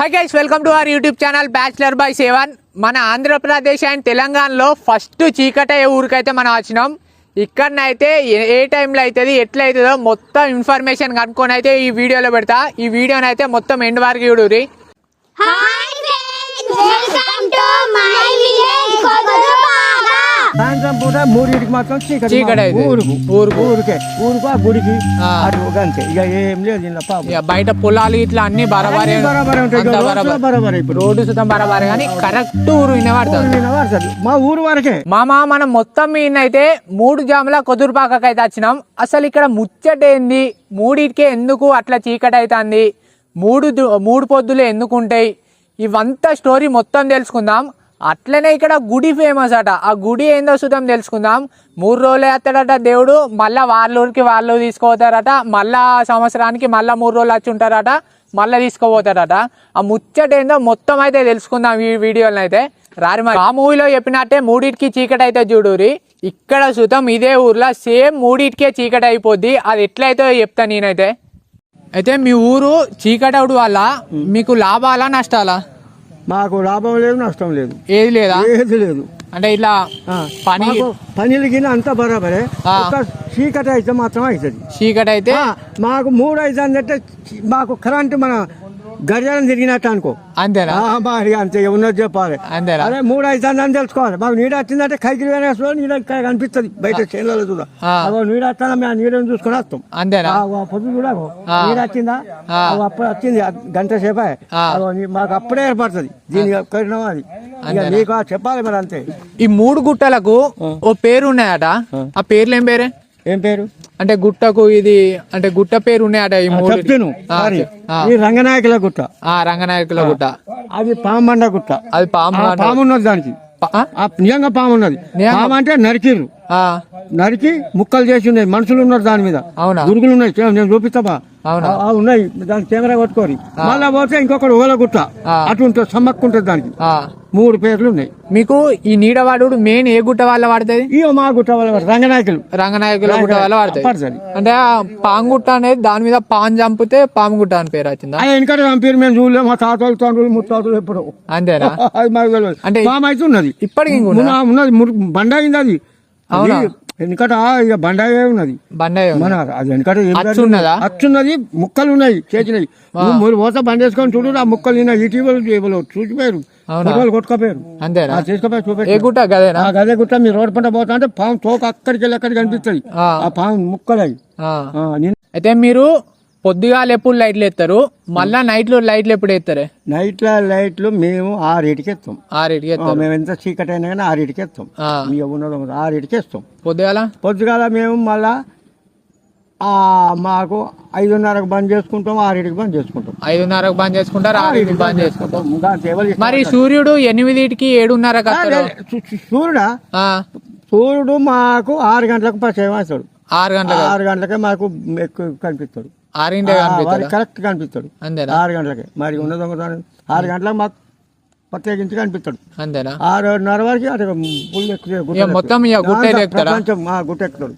Hi guys welcome to our YouTube channel bachelor by seven మన Andhra Pradesh and తెలంగాణలో first చీకటే ఊరికైతే మనం వచ్చినాం. ఇక్కడనైతే ఏ- టైంలో అవుతుంది ఎట్లా అవుతుందో మొత్తం ఇన్ఫర్మేషన్ కనుక్కొని అయితే ఈ వీడియోలో పెడతా. ఈ వీడియోని అయితే మొత్తం ఎండ్ వరకు చూడురి మై పూట మూడింటికి మాత్రం చీకటి చీకటి అయితే. ఊరుకు ఊరుకు. ఊరికే ఊరుకు ఆ గుడికి ఆ. అటు అంతే ఇక ఏం లేదు ఇలా పాపం ఇక బయట పొలాలు ఇట్లా అన్ని బరాబరే అన్ని బరాబరే ఉంటాయి. అంతా రోడ్లు బరాబర్. బరాబరే ఇప్పుడు. రోడ్డు సుతం బరాబరే కానీ కరెక్ట్ ఊరు వినబడుతుంది ఊరు వినబడుతుంది. మా ఊరు వరకే మామ మనం మొత్తం మీనైతే మూడు జాముల కొదురుపాకకి అయితే వచ్చినాం అసలు ఇక్కడ ముచ్చట ఏంది మూడిటికే ఎందుకు అట్లా చీకటి అవుతుంది మూడు దు- మూడు పొద్దులు ఎందుకు ఉంటాయి ఇవంతా స్టోరీ మొత్తం తెలుసుకుందాం అట్లనే ఇక్కడ గుడి ఫేమస్ అట. ఆ గుడి ఏందో సుతం తెలుసుకుందాం. మూడు రోజులు వేస్తాడట దేవుడు. మళ్ళా వాళ్ళ ఊరికి వాళ్ళు తీసుకుపోతారట. మళ్ళా సంవత్సరానికి మళ్ళా మూడు రోజులు వచ్చి ఉంటారట. మళ్ళీ తీసుకుపోతాడట. ఆ ముచ్చట ఏందో మొత్తం అయితే తెలుసుకుందాం ఈ వీడియోలో అయితే. రారి ఆ మూవీలో చెప్పినట్టే మూడింటికి చీకటి అయితే చూడురి ఇక్కడ సుతం ఇదే ఊర్లో సేమ్ మూడింటికే చీకటి అయిపోద్ది. అది ఎట్లయితే చెప్తా నేనైతే. అయితే మీ ఊరు చీకటి అవడం వల్ల మీకు లాభాలా నష్టాలా? మాకు లాభం లేదు నష్టం లేదు. ఏది లేదా? ఏది లేదు. అంటే ఇట్లా. పని పనులు గిన అంతా బరాబరే. చీకటి అయితే మాత్రం అవుతుంది చీకటి అయితే మాకు మూడు అవుతుంది అంటే మాకు కరెంట్ మన గడియారం తిరిగినట్టు అనుకో. అంతేనా? మరి అంతే ఉన్నది చెప్పాలి. అంతేనా? అదే మూడు అవుతుంది అని తెలుసుకోవాలి. మాకు నీడ వచ్చిందంటే కైకి వేనేసుకోవాలి నీడ కనిపిస్తుంది. బయట చేనులలో చూడ. అగో నీడ వస్తాను? మేము నీడని చూసుకొని వస్తాం. అంతేనా? పొద్దు చూడ అగో. ఆ. నీడ వచ్చిందా? అప్పుడు వచ్చింది. గంట సేపే. మాకు అప్పుడే ఏర్పడుతుంది. దీని కరిణం అది? నీకు చెప్పాలి మరి అంతే. ఈ మూడు గుట్టలకు ఓ పేరు ఉన్నాయట. ఆ పేర్లు ఏం పేరే? ఏం పేరు? అంటే గుట్టకు ఇది అంటే గుట్ట పేరు ఉన్నాయట ఈ మూడు చెప్తాను ఆ, సారీ. చెప్. ఆ. ఈ రంగనాయకుల గుట్ట ఆ రంగనాయకుల గుట్ట అది పామండ గుట్ట అది పాము. పాము ఉన్నది దానికి పా- ఆ? ఆ నిజంగా పాము ఉన్నది? పాము అంటే నరికిర్రు ఆ, నరికి ముక్కలు చేసి ఉన్నాయి. మనుషులు ఉన్నారు దాని మీద. అవునా? గురుగులు ఉన్నాయి. నేను చూపిస్తామా ఉన్నాయి. దాని కెమెరా కొట్టుకోరి మళ్ళా పోతే ఇంకొకటి ఓల గుట్ట ఆ. అటు సమ్మక్కు ఉంటుంది దానికి. మూడు పేర్లు ఉన్నాయి. మీకు ఈ నీడవాడు మెయిన్ ఏ గుట్ట వల్ల పడుతుంది ఇక మా గుట్ట వాళ్ళ రంగనాయకులు. రంగనాయకుల గుట్ట వల్ల పడుతుంది అంటే పాంగుట్ట అనేది దాని మీద పాన్ చంపితే పాముగుట్ట అని పేరు వచ్చిందా? ఆయన వెనకట పంపారు మేము చూడలేము. మా తాతలు తండ్రులు ముత్తాతలు ఎప్పుడు. అంతేనా? అంటే- ఉన్నది ఇప్పటికి ఉన్నది. బండ అయింది అది. అవునా? వెనకట ఇక బండ ఉన్నది. బండయ్య ఉంది. మన అది వెనకట? అచ్చున్నది ముక్కలు ఉన్నాయి చేసినవి. మీరు పోతే బండి వేసుకొని చూడు ఆ ముక్కలు నిన్న ఇటీవల ఇటీవల చూసిపోయారు? ఫోటోలు కొట్టుకోపోయారు. అంతేనా? తీసుకుపోయి చూపెట్టు గుట్ట? గదేనా? గదే గుట్ట మీరు రోడ్డు పంట పోతా అంటే పాము తోక అక్కడికి వెళ్ళి అక్కడికి కనిపిస్తుంది. ఆ. పాము ముక్కలు అవి అయితే మీరు పొద్దుగాల ఎప్పుడు లైట్లు ఎత్తారు మళ్ళా నైట్లో లైట్లు ఎప్పుడు ఎత్తారు? నైట్ల లైట్లు మేము ఆరింటికి ఎత్తాం. ఆరింటికి ఆ, ఎత్తారు. మేము ఎంత చీకటి అయినా కానీ ఆరింటికి ఎత్తాం. ఇక ఉన్నదో ఆరింటికి ఎత్తాం. పొద్దుగాల? పొద్దుగాల మేము మళ్ళా ఆ, మాకు ఐదున్నరకు బంద్ చేసుకుంటాం ఆరింటికి బంద్ చేసుకుంటాం. ఐదున్నరకు బంద్ చేసుకుంటారు ఆరింటికి బంద్ చేసుకుంటాం. మరి సూర్యుడు ఎనిమిదిటికి ఏడున్నరకు సూర్యుడా? సూర్యుడు మాకు ఆరు గంటలకు పరిచయం అవుతాడు ఆరు గంటలకు? ఆరు గంటలకే మాకు ఎక్కువ కనిపిస్తాడు. ఆరింటి కరెక్ట్ కనిపిస్తాడు. ఆరు గంటలకే. మరి ఉన్న దొంగతనం ఆరు గంటలకు మాకు ప్రత్యేకించి కనిపిస్తాడు అంతేనా? ఆరున్నర వరకు అటు పుల్లు మొత్తం ఇక గుట్ట. ఎక్కుతాడా? గుట్ట ఎక్కుతాడు.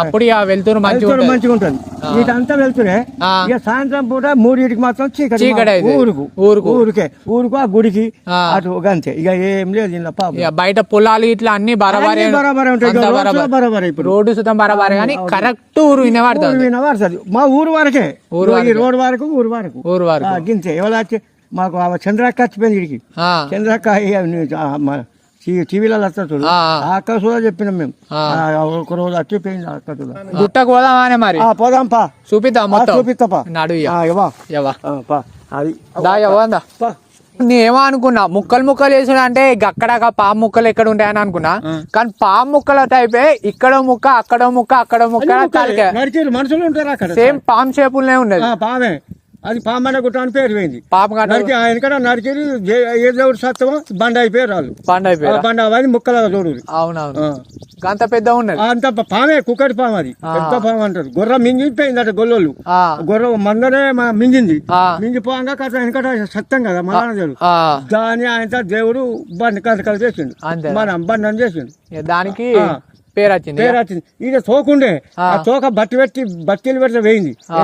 అప్పుడు ఇక వెళ్తురు మంచిగా మంచిగా ఉంటుంది. వీటంతా వెళ్తురే. ఇక సాయంత్రం పూట మూడింటికి మాత్రం చీకటి. ఊరుకు. ఊరుకు. ఊరికే. ఊరుకు ఆ గుడికి. అటు అంతే. ఇక ఏం లేదు ఇలా పాపం. ఇక బయట పొలాలు ఇట్లా అన్ని బరాబరే బరాబరే ఉంటాయి. బరాబర్. ఇప్పుడు. రోడ్డు సుతం బరాబరే కానీ కరెక్ట్ ఊరు వినబడుతుంది. ఊరు వినబడుతుంది. మా ఊరు వరకే. ఊరు ఈ రోడ్ వరకు ఊరు వరకు. ఊరు వరకు. గింతే. ఎవరు మాకు ఆ చంద్రక్క వచ్చిపోయింది ఇడికి. ఆ, చంద్రక్క ఇక నీ- ఆ, మా టీ- టీవీలలో వస్తా చూడు. ఆ, ఆ. అక్క కూడా చెప్పినాం మేము. ఒక రోజు వచ్చిపోయింది ఆ అక్క కూడా. గుట్టకు పోదామానే మరి? ఆ, పోదాం పా. చూపిద్దాం చూపిస్తా నడు అది. నేనేమో అనుకున్నా ముక్కలు ముక్కలు వేసుడు అంటే అక్కడ పాము ముక్కలు ఎక్కడ ఉంటాయని అనుకున్నా. కానీ పాము ముక్కల టైపే ఇక్కడో ముక్క అక్కడో ముక్క అక్కడో ముక్క మనుషులు ఉంటారు అక్కడ. సేమ్ పాము షేపులనే ఉన్నది. అది పామన్న గుట్ట అని పేరు పోయింది. పాము గంట నరికి ఆయన కూడా నరికేరు ఏ- దేవుడు సత్వమో బండ అయిపోయారు వాళ్ళు. ఆ అయిపోయా బండ ముక్కలుగా చూడు అవునవును. గంత పెద్ద ఉన్నది? అంత పామే కుక్కడి పాము అది. పెద్ద పాము అంటారు. గొర్ర మింగిపోయింది అట గొల్లోళ్ళు. ఆ, గొర్ర మందనే మ- మింగింది. ఆ. మింగిపోగా కథ వెనకట సత్యం కదా ఆ, దాని ఆయన దేవుడు బండి కథ కలిసి చేసిండు. అంతే మన బండి చేసిండు. ఇక దానికి ఆ. పేరు వచ్చింది పేరు వచ్చింది తోకుండే ఆ. తోక బట్టి పెట్టి బట్టీలు పెడితే వేయింది. ఆ,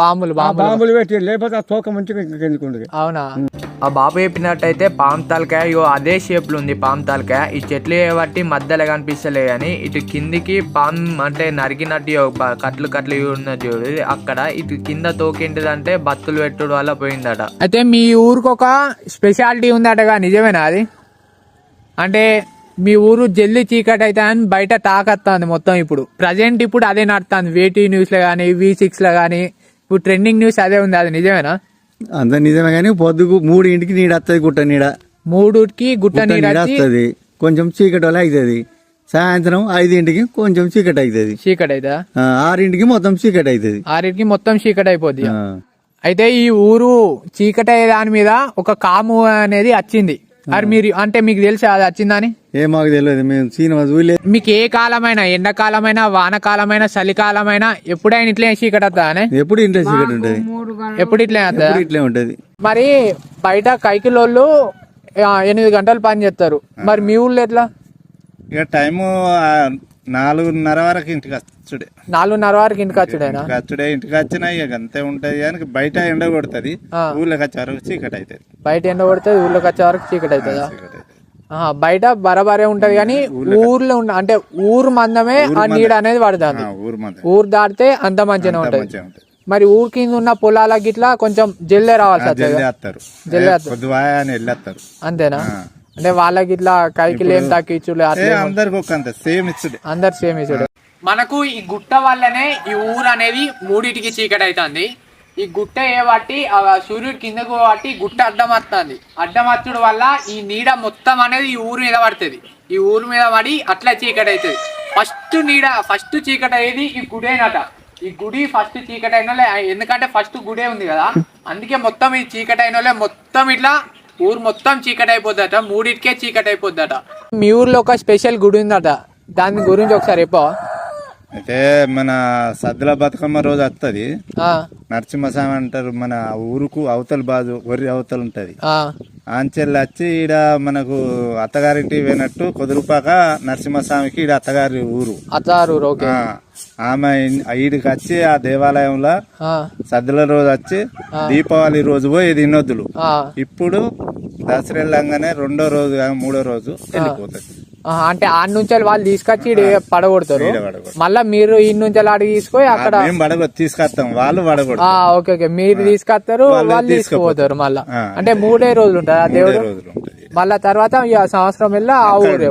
బాంబులు బాంబులు. పెట్టి లేకపోతే ఆ తోక మంచిగా ఎందుకుండదు అవునా? ఆ బాబు చెప్పినట్టయితే పాము తలకాయ అదే షేప్లో ఉంది పాము తలకాయ. ఈ చెట్లు బట్టి మధ్యలో కనిపిస్తలే కానీ ఇటు కిందికి పాము అంటే నరికినట్టు కట్లు కట్లు ఉన్నది చూడు. అక్కడ ఇటు కింద తోకేంటిదంటే బత్తులు పెట్టుడు వల్ల పోయిందట. అయితే మీ ఊరికి ఒక స్పెషాలిటీ ఉందటగా నిజమేనా అది? అంటే మీ ఊరు జల్ది చీకటి అయితే అని బయట తాకత్తాంది మొత్తం ఇప్పుడు. ప్రజెంట్ ఇప్పుడు అదే నడుస్తుంది వేటీ న్యూస్లో కానీ వి సిక్స్లో కానీ ఇప్పుడు ట్రెండింగ్ న్యూస్ అదే ఉంది. అది నిజమేనా? అంత నిజమే కానీ పొద్దుకు మూడు ఇంటికి నీడ వస్తుంది గుట్ట నీడ. మూడుకి గుట్ట నీడ వస్తుంది కొంచెం చీకటి వల్ల అవుతుంది సాయంత్రం ఐదింటికి కొంచెం చీకటి అవుతుంది చీకటి ఆ, ఆరింటికి మొత్తం చీకటి అవుతుంది ఆరింటికి మొత్తం చీకటి అయిపోద్ది. అయితే ఈ ఊరు చీకటి దాని మీద ఒక కాము అనేది వచ్చింది. అది మీరు అంటే మీకు తెలుసా అది వచ్చిందని ఏ మాకు తెలియదు. మేము సినిమా చూడలేదు మీకు ఏ కాలమైనా ఎండాకాలమైనా వానకాలమైనా చలికాలమైనా ఎప్పుడైనా ఇట్లే చీకటి వస్తుందా ఎప్పుడు ఇంట్లో చీకటి ఉంటది. ఎప్పుడు ఇట్లే వస్తుందా? ఎప్పుడు ఇట్లే ఉంటది. మరి బయట కైకిలోళ్ళు ఎనిమిది గంటలు పని చేస్తారు. మరి మీ ఊళ్ళో ఎట్లా? ఇక టైము ఆ, నాలుగున్నర వరకు ఇంటికి వచ్చుడే. నాలుగున్నర వరకు ఇంటికి వచ్చుడేనా? ఇంటికి వచ్చుడే ఇంటికి వచ్చినా ఇక అంతే ఉంటది. కానీ బయట ఎండ కొడుతుంది. ఊళ్ళోకి వచ్చే వరకు చీకటి అవుతుంది బయట ఎండ కొడితే ఊళ్ళోకి వచ్చే వరకు చీకటి అవుతుందా బయట బరబరే ఉంటది కానీ ఊర్లో ఉన్న అంటే ఊరు మందమే ఆ నీడ అనేది పడుతుంది. ఊరు దాటితే అంత మంచిగా ఉంటది. మరి ఊరు కింద ఉన్న పొలాల గిట్లా కొంచెం జల్లే రావాల్సి వెళ్ళొస్తారు. అంతేనా? అంటే వాళ్ళకి ఇట్లా కైకిలు ఏం అందరికి ఒక అంత సేమ్ ఇచ్చుడే. అందరు సేమ్ ఇసుడు మనకు ఈ గుట్ట వల్లనే ఈ ఊరు అనేది మూడిటికి చీకటి అవుతుంది ఈ గుట్ట ఏ బట్టి ఆ సూర్యుడు కిందకు బట్టి గుట్ట అడ్డం వస్తుంది అడ్డం వచ్చుడు వల్ల ఈ నీడ మొత్తం అనేది ఈ ఊరు మీద పడుతుంది. ఈ ఊరు మీద పడి అట్లా చీకటి అవుతుంది ఫస్ట్ నీడ ఫస్ట్ చీకటి అయ్యేది ఈ గుడేనట ఈ గుడి ఫస్ట్ చీకటి అయిన వాళ్ళే ఎందుకంటే ఫస్ట్ గుడే ఉంది కదా. అందుకే మొత్తం ఈ చీకటి అయిన వాళ్ళే మొత్తం ఇట్లా ఊరు మొత్తం చీకటి అయిపోద్దట మూడింటికే చీకటి అయిపోద్దట మీ ఊర్లో ఒక స్పెషల్ గుడి ఉందట దాని గురించి ఒకసారి చెప్పవా? అయితే మన సద్దుల బతుకమ్మ రోజు వస్తుంది ఆ, నరసింహస్వామి అంటారు మన ఊరుకు అవతల బాజు వరి అవతల ఉంటది. ఆ, ఆంచెల్లి వచ్చి ఈడ మనకు అత్తగారింటికి పోయినట్టు కుదురుపాక నరసింహస్వామికి ఈడ అత్తగారి ఊరు. అత్తారు ఆమె ఈడికి వచ్చి ఆ దేవాలయంలో ఆ, సద్దుల రోజు వచ్చి దీపావళి రోజు పోయి తినొద్దులు ఆ, ఇప్పుడు దసరా వెళ్ళంగానే రెండో రోజు కాక మూడో రోజు వెళ్ళిపోతుంది ఆ, అంటే ఆడ నుంచి వాళ్ళు తీసుకొచ్చి పడగొడతారు. మళ్ళా మీరు ఈ నుంచి అడిగి తీసుకొని అక్కడ తీసుకొస్తాం. వాళ్ళు ఆ ఓకే ఓకే. మీరు తీసుకొస్తారు వాళ్ళు తీసుకుపోతారు. మళ్ళా. ఆ. అంటే మూడే రోజులు ఉంటుంది ఆ దేవుడు? మళ్ళా తర్వాత సంవత్సరం వెళ్ళి ఆ ఊరే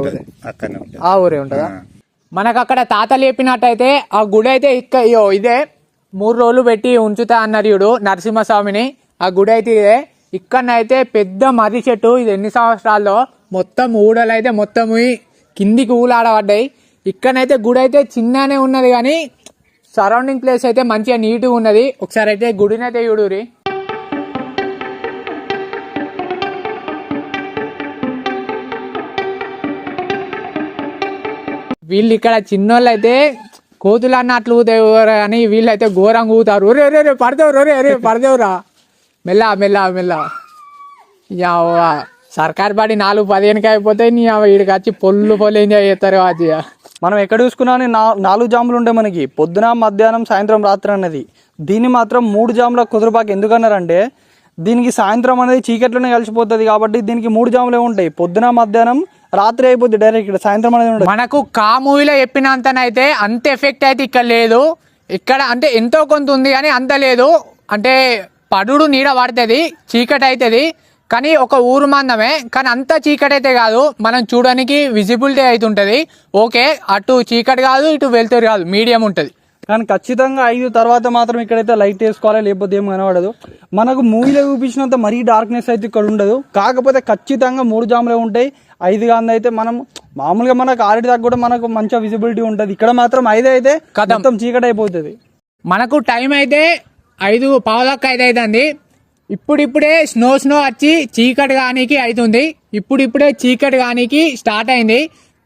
ఆ ఊరే ఉంటుందా? మనకు అక్కడ తాతలు చెప్పినట్టయితే ఆ గుడి అయితే ఇక్క ఇదే మూడు రోజులు పెట్టి ఉంచుతా అన్నారు నరసింహస్వామిని. ఆ గుడి అయితే ఇదే. ఇక్కడనైతే పెద్ద మర్రి చెట్టు. ఇది ఎన్ని సంవత్సరాల్లో మొత్తం ఊడలు అయితే మొత్తం కిందికి ఊలాడబడ్డాయి. ఇక్కడనైతే గుడి అయితే చిన్ననే ఉన్నది కానీ సరౌండింగ్ ప్లేస్ అయితే మంచిగా నీట్గా ఉన్నది. ఒకసారి అయితే గుడినైతే చూడురి వీళ్ళు ఇక్కడ చిన్నోళ్ళు అయితే కోతులు అన్నట్లు ఊదేవారు కానీ వీళ్ళైతే ఘోరంగా ఊతారు. ఒరే రే రే పడదేవు రే రే పడదేవురా. మెల్ల మెల్ల మెల్ల. యావ్వ సర్కార్ బడి నాలుగు పదిహేనుకి అయిపోతే నీ వీడికి వచ్చి పొల్లు పొల్లు ఎంజాయ్ చేస్తారు అది మనం ఎక్కడ చూసుకున్నా నాలుగు జాములు ఉంటాయి మనకి. పొద్దున మధ్యాహ్నం సాయంత్రం రాత్రి అన్నది. దీన్ని మాత్రం మూడు జాముల కుదురుపాకు ఎందుకన్నారంటే దీనికి సాయంత్రం అనేది చీకట్లోనే కలిసిపోతుంది కాబట్టి దీనికి మూడు జాములే ఉంటాయి. పొద్దున మధ్యాహ్నం రాత్రి అయిపోద్ది డైరెక్ట్ ఇక్కడ సాయంత్రం అనేది మనకు కా మూవీలో చెప్పినంతనైతే అంత ఎఫెక్ట్ అయితే ఇక్కడ లేదు. ఇక్కడ అంటే ఎంతో కొంత ఉంది కానీ అంత లేదు. అంటే పడుడు నీడ పడుతుంది చీకటి అవుతుంది కానీ ఒక ఊరు మందమే కానీ అంత చీకటి అయితే కాదు. మనం చూడడానికి విజిబిలిటీ అవుతుంటది ఓకే అటు చీకటి కాదు ఇటు వెళ్తారు కాదు మీడియం ఉంటుంది. కానీ ఖచ్చితంగా ఐదు తర్వాత మాత్రం ఇక్కడైతే లైట్ వేసుకోవాలి లేకపోతే ఏం కనబడదు. మనకు మూవీలో చూపించినంత మరీ డార్క్నెస్ అయితే ఇక్కడ ఉండదు. కాకపోతే ఖచ్చితంగా మూడు జాములే ఉంటాయి. ఐదు కాంది అయితే మనం మామూలుగా మనకు ఆల్రెడీ దాకా కూడా మనకు మంచిగా విజిబిలిటీ ఉంటుంది. ఇక్కడ మాత్రం ఐదు అయితే. మొత్తం చీకటి అయిపోతుంది. మనకు టైం అయితే ఐదు పావులక్క ఐదు అవుతుంది ఇప్పుడిప్పుడే స్నో స్నో వచ్చి చీకటి కానీకి అవుతుంది ఇప్పుడిప్పుడే చీకటి కానీకి స్టార్ట్ అయింది.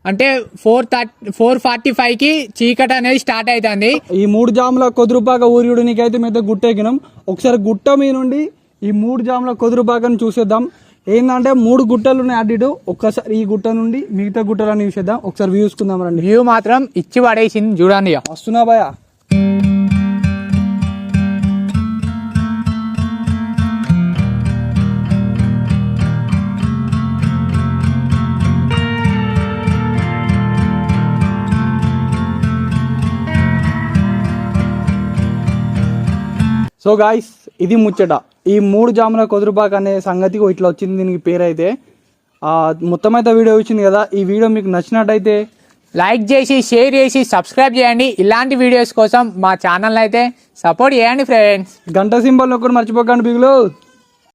అంటే ఫోర్ థర్టీ ఫోర్ ఫార్టీ ఫైవ్కి చీకటి అనేది స్టార్ట్ అవుతుంది ఈ మూడు జాముల కొదురుపాక ఊరియుడు నీకైతే మీద గుట్ట ఎక్కినాం ఒకసారి గుట్ట మీద నుండి ఈ మూడు జాముల కొదురుపాకను చూసేద్దాం. ఏంటంటే మూడు గుట్టలు ఉన్నాయి ఇటు. ఒక్కసారి ఈ గుట్ట నుండి మిగతా గుట్టలన్నీ చూసేద్దాం. ఒకసారి వ్యూ చూసుకుందాం రండి. వ్యూ మాత్రం ఇచ్చి పడేసింది చూడండి. వస్తున్నా భయ సో గాయస్ ఇది ముచ్చట. ఈ మూడు జాముల కుదురుపాక అనే సంగతికి ఇట్లా వచ్చింది దీనికి పేరు అయితే ఆ, మొత్తం అయితే వీడియో వచ్చింది కదా ఈ వీడియో మీకు నచ్చినట్టయితే లైక్ చేసి షేర్ చేసి సబ్స్క్రైబ్ చేయండి. ఇలాంటి వీడియోస్ కోసం మా ఛానల్ అయితే సపోర్ట్ చేయండి ఫ్రెండ్స్. గంట సింబల్ నొక్కడు మర్చిపోకండి బిగులు.